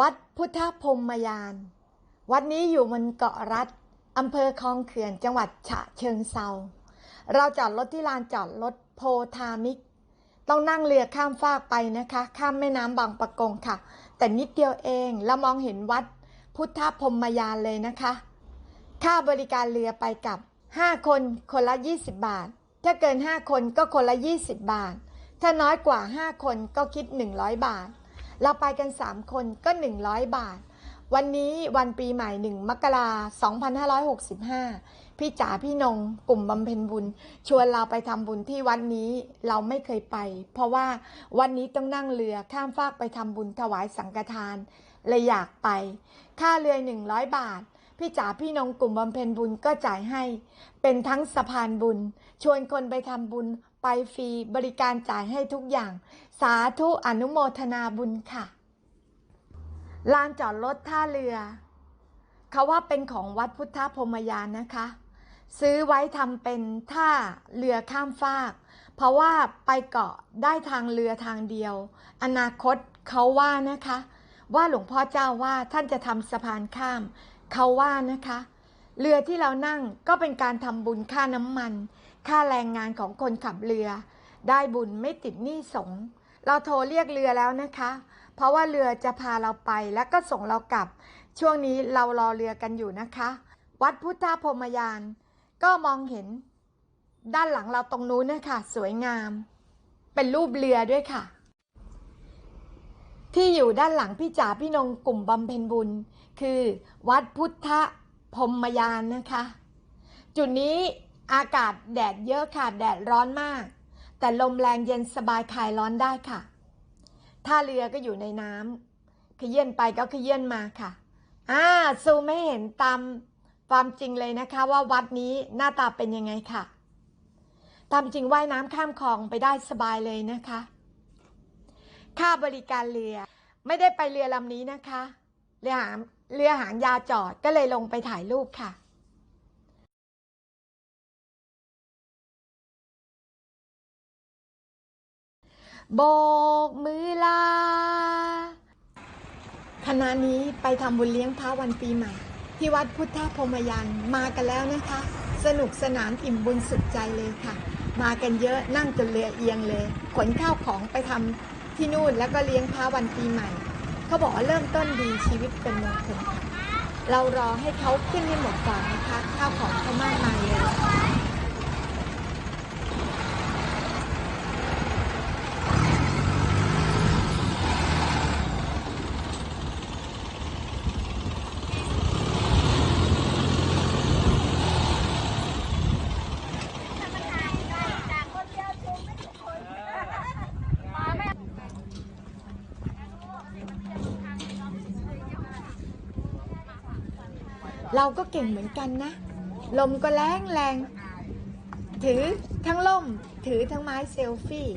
วัดพุทธพรมยาน วัดนี้อยู่บนเกาะรัฐอำเภอคลองเขื่อนจังหวัดฉะเชิงเซาเราจอดรถที่ลานจอดรถโพธามิก ต้องนั่งเรือข้ามฟากไปนะคะ ข้ามแม่น้ำบางปะกงค่ะ แต่นิดเดียวเองแล้วมองเห็นวัดพุทธพรมยานเลยนะคะ ค่าบริการเรือไปกับ 5 คนคนละ 20 บาท ถ้าเกิน 5 คนก็คนละ 20 บาท ถ้าน้อยกว่า 5 คนก็คิด 100 บาท เราไปกัน 3 คนก็ 100 บาท วันนี้วันปีใหม่1มกราคม2565 พี่จ๋าพี่นง กลุ่มบำเพ็ญบุญ ชวนเราไปทำบุญที่วัดนี้เราไม่เคยไป เพราะว่าวันนี้ต้องนั่งเรือข้ามฟากไปทำบุญถวายสังฆทานเลยอยากไป ค่าเรือ 100 บาทพี่จ๋าพี่นงกลุ่มบำเพ็ญบุญก็จ่ายให้ เป็นทั้งสะพานบุญ ชวนคนไปทำบุญ ไปฟรีบริการจ่ายให้ทุกอย่าง สาธุอนุโมทนาบุญค่ะ ลานจอดรถท่าเรือ เขาว่าเป็นของวัดพุทธพรมยานนะคะ ซื้อไว้ทำเป็นท่าเรือข้ามฟาก เพราะว่าไปเกาะได้ทางเรือทางเดียว อนาคตเขาว่านะคะ ว่าหลวงพ่อเจ้าว่าท่านจะทำสะพานข้าม เขาว่านะคะ เรือที่เรานั่งก็เป็นการทำบุญค่าน้ำมัน ค่าแรงงานของคนขับเรือได้บุญไม่ติดหนี้สง เราโทรเรียกเรือแล้วนะคะ เพราะว่าเรือจะพาเราไปแล้วก็ส่งเรากลับ ช่วงนี้เรารอเรือกันอยู่นะคะ วัดพุทธพมยาน ก็มองเห็น ด้านหลังเราตรงนู้นนะคะสวยงาม เป็นรูปเรือด้วยค่ะ ที่อยู่ด้านหลังพี่จ๋าพี่นงกลุ่มบำเพ็ญบุญ คือ วัดพุทธพมยานนะคะ จุดนี้อากาศแดดเยอะค่ะ แดดร้อนมาก แต่ลมแรงเย็นสบายคลายร้อนได้ค่ะ ท่าเรือก็อยู่ในน้ำขยื่นไปก็ขยื่นมาค่ะ อ่าซูไมให้เห็นตามความจริงเลยนะคะ ว่าวัดนี้หน้าตาเป็นยังไงค่ะ ตามจริงว่ายน้ำข้ามคลองไปได้สบายเลยนะคะ ค่าบริการเรือไม่ได้ไปเรือลำนี้นะคะ เรือหางเรือหางยาจอดก็เลยลงไปถ่ายรูปค่ะ โบกมือลา คณะนี้ไปทำบุญเลี้ยงพระวันปีใหม่ ที่วัดพุทธพมยานมากันแล้วนะคะ สนุกสนานอิ่มบุญสุดใจเลยค่ะ มากันเยอะนั่งจนเรือเอียงเลย ขนข้าวของไปทำที่นู่นแล้วก็เลี้ยงพระวันปีใหม่ เขาบอกว่าเริ่มต้นดีชีวิตเป็นมงคลเรารอให้เขาขึ้นให้หมดก่อนนะคะ ข้าวของเขามากมายเลย เราก็เก่งเหมือนกันนะ ลมก็แรงแรง ถือทั้งล่ม ถือทั้งไม้เซลฟี่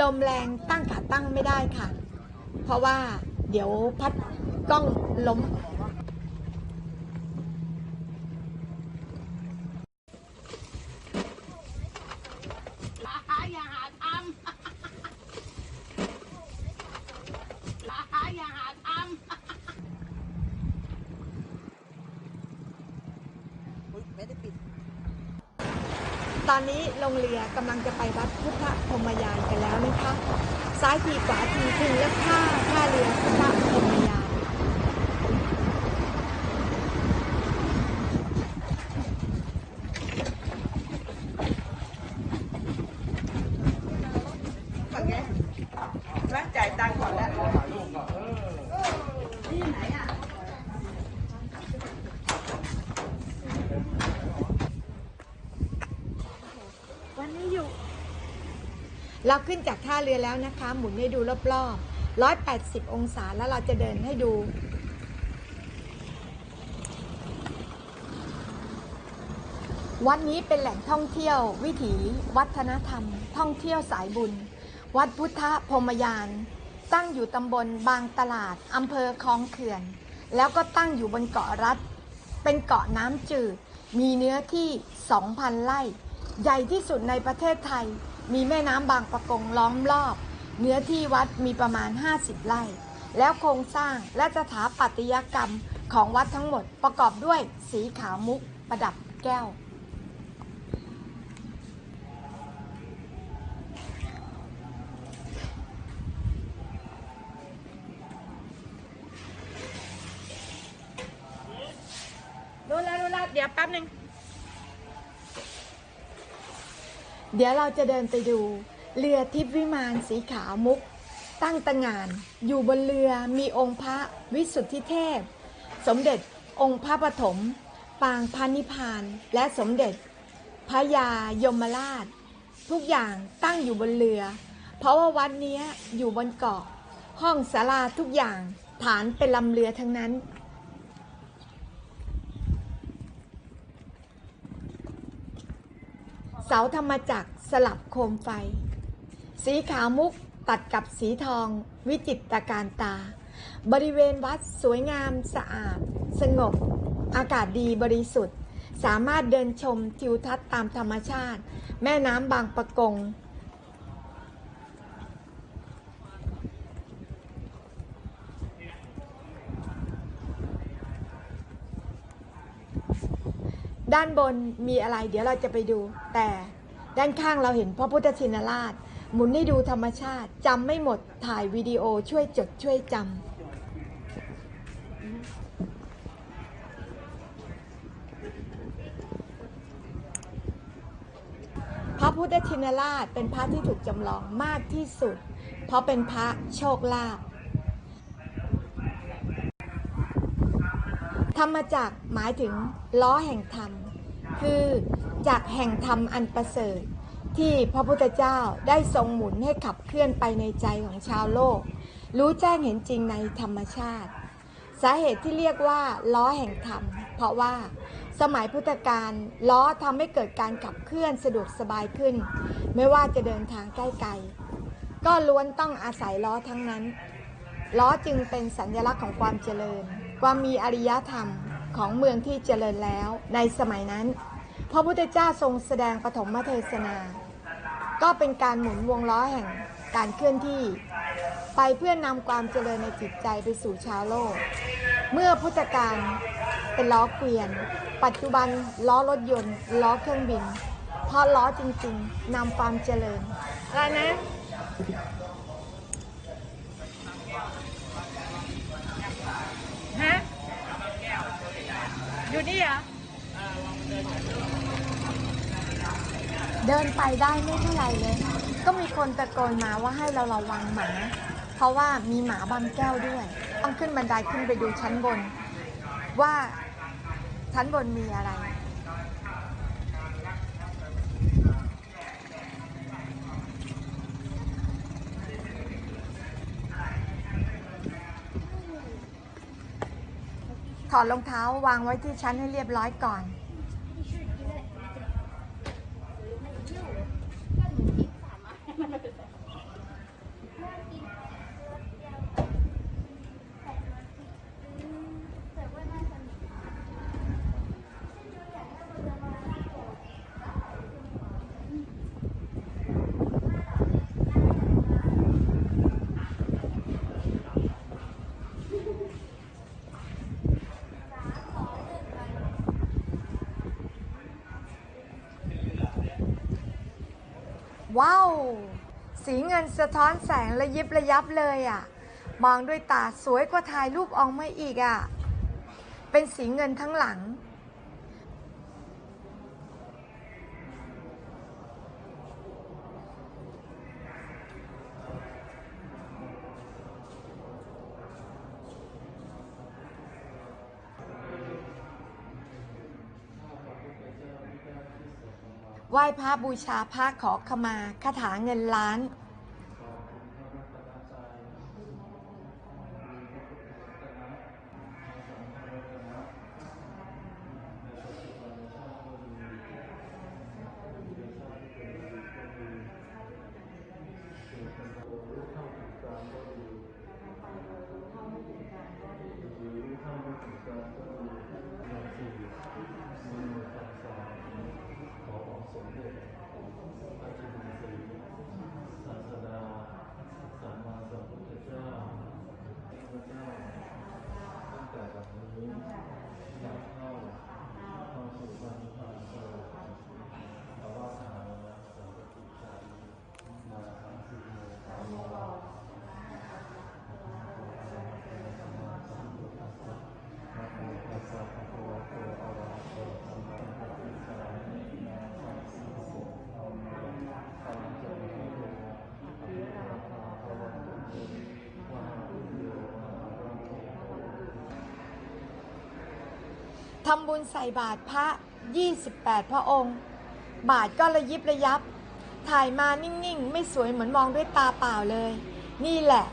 ลมแรงตั้งขาตั้งไม่ได้ค่ะ เพราะว่าเดี๋ยวพัดกล้องล้ม อย่าหาทำอย่าหาทำ ได้ปิด ตอนนี้ลงเรือกำลังจะไปวัดพุทธพรมยานกันแล้วนะคะ ซ้ายทีขวาทีถึงแล้วท่าท่าเรือพระมยาน ฝั่งไงแล้วจ่ายตังค์ก่อนแล้ว วันนี้อยู่ เราขึ้นจากท่าเรือแล้วนะคะ หมุนให้ดูรอบๆ 180 องศาแล้วเราจะเดินให้ดู วัดนี้เป็นแหล่งท่องเที่ยว วิถี วัฒนธรรม ท่องเที่ยวสายบุญ วัดพุทธพรมยาน ตั้งอยู่ตำบลบางตลาดอำเภอคลองเขื่อน แล้วก็ตั้งอยู่บนเกาะรัฐ เป็นเกาะน้ำจืด มีเนื้อที่ 2,000 ไร่ ใหญ่ที่สุดในประเทศไทย มีแม่น้ำบางปะกงล้อมรอบ เนื้อที่วัดมีประมาณ 50 ไร่ แล้วโครงสร้างและสถาปัตยกรรมของวัดทั้งหมดประกอบด้วยสีขาวมุกประดับแก้วรู้แล้วรู้แลเดี๋ยวแป๊บหนึ่ง เดี๋ยวเราจะเดินไปดู เรือทิพวิมานสีขาวมุก ตั้งตะงาน อยู่บนเรือมีองค์พระวิสุทธิเทพ สมเด็จองค์พระปฐมปางพานิพานและสมเด็จพระยายมราช ทุกอย่างตั้งอยู่บนเรือ เพราะว่าวัดนี้อยู่บนเกาะ ห้องศาลาทุกอย่างฐานเป็นลำเรือทั้งนั้น เสาธรรมจักรสลับโคมไฟ สีขาวมุกตัดกับสีทอง วิจิตรการตา บริเวณวัดสวยงามสะอาด สงบ อากาศดีบริสุทธิ์ สามารถเดินชมทิวทัศน์ตามธรรมชาติ แม่น้ำบางปะกง ด้านบนมีอะไร เดี๋ยวเราจะไปดู แต่ด้านข้างเราเห็นพระพุทธชินราช หมุนให้ดูธรรมชาติจำไม่หมดถ่ายวิดีโอช่วยจดช่วยจำพระพุทธชินราชเป็นพระที่ถูกจำลองมากที่สุด เพราะเป็นพระโชคลาภธรรมจักรหมายถึงล้อแห่งธรรม คือจากแห่งธรรมอันประเสริฐ ที่พระพุทธเจ้าได้ทรงหมุนให้ขับเคลื่อนไปในใจของชาวโลก รู้แจ้งเห็นจริงในธรรมชาติ สาเหตุที่เรียกว่าล้อแห่งธรรม เพราะว่าสมัยพุทธกาลล้อทำให้เกิดการขับเคลื่อนสะดวกสบายขึ้น ไม่ว่าจะเดินทางใกล้ๆก็ล้วนต้องอาศัยล้อทั้งนั้น ล้อจึงเป็นสัญลักษณ์ของความเจริญ ความมีอริยธรรมของเมืองที่เจริญแล้วในสมัยนั้น พระพุทธเจ้าทรงแสดงปฐมเทศนา ก็เป็นการหมุนวงล้อแห่งการเคลื่อนที่ ไปเพื่อนำความเจริญในจิตใจไปสู่ชาวโลก เมื่อพุทธกาลเป็นล้อเกวียน ปัจจุบันล้อรถยนต์ ล้อเครื่องบินเพราะล้อจริงๆนำความเจริญอะไรนะฮะอยู่นี่เหรอ เดินไปได้ไม่เท่าไหร่เลย ก็มีคนตะโกนมาว่าให้เราระวังหมา เพราะว่ามีหมาบางแก้วด้วย ต้องขึ้นบันไดขึ้นไปดูชั้นบน ว่าชั้นบนมีอะไรถอดรองเท้าวางไว้ที่ชั้นให้เรียบร้อยก่อน ว้าว สีเงินสะท้อนแสงระยิบระยับเลยอะ่ะ มองด้วยตาสวยกว่าถ่ายรูปออกมาอีกอะ่ะ เป็นสีเงินทั้งหลัง ไหว้พระบูชาพระขอขมาคาถาเงินล้าน ทำบุญใส่บาตรพระ 28 พระองค์ บาทก็ระยิบระยับ ถ่ายมานิ่งๆ ไม่สวยเหมือนมองด้วยตาเปล่าเลย นี่แหละ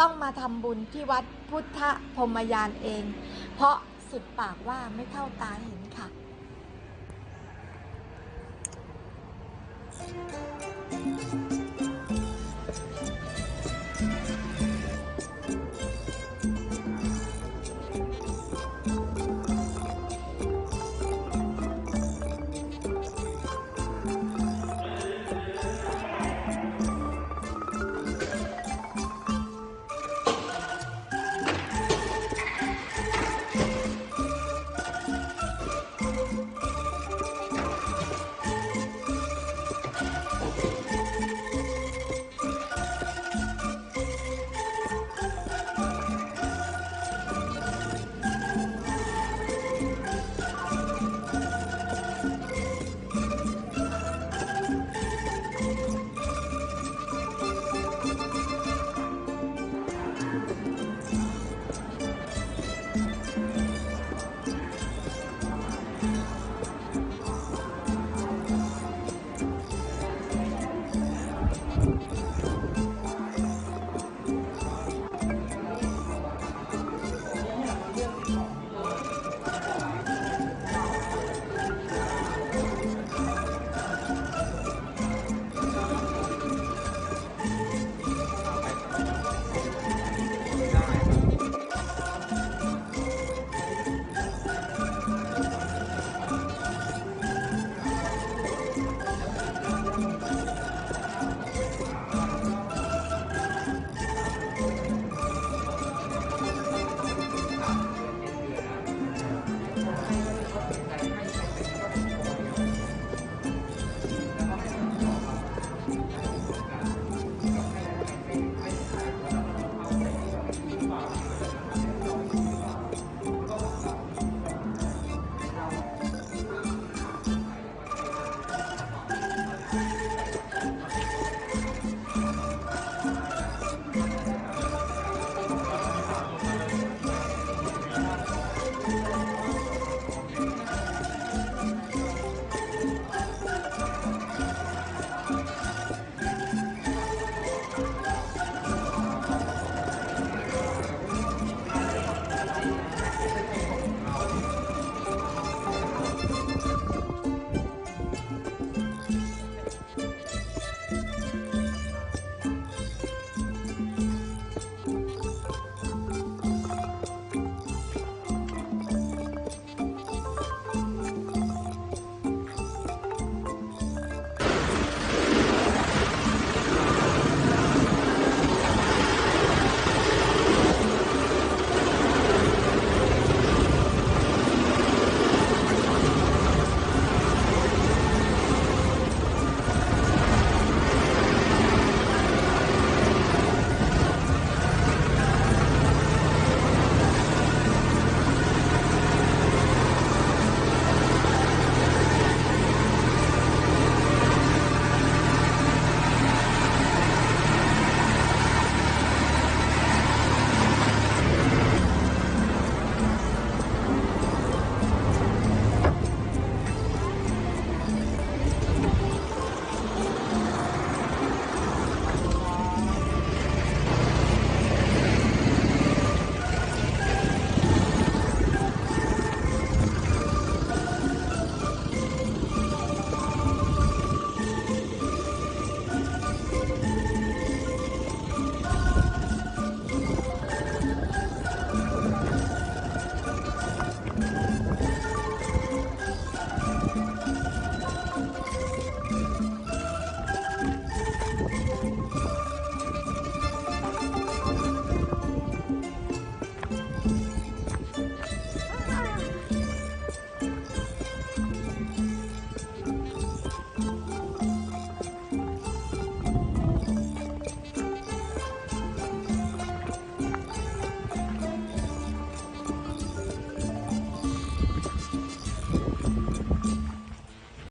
ต้องมาทำบุญที่วัดพุทธพรมยานเอง เพราะสิบปากว่าไม่เท่าตาเห็นค่ะ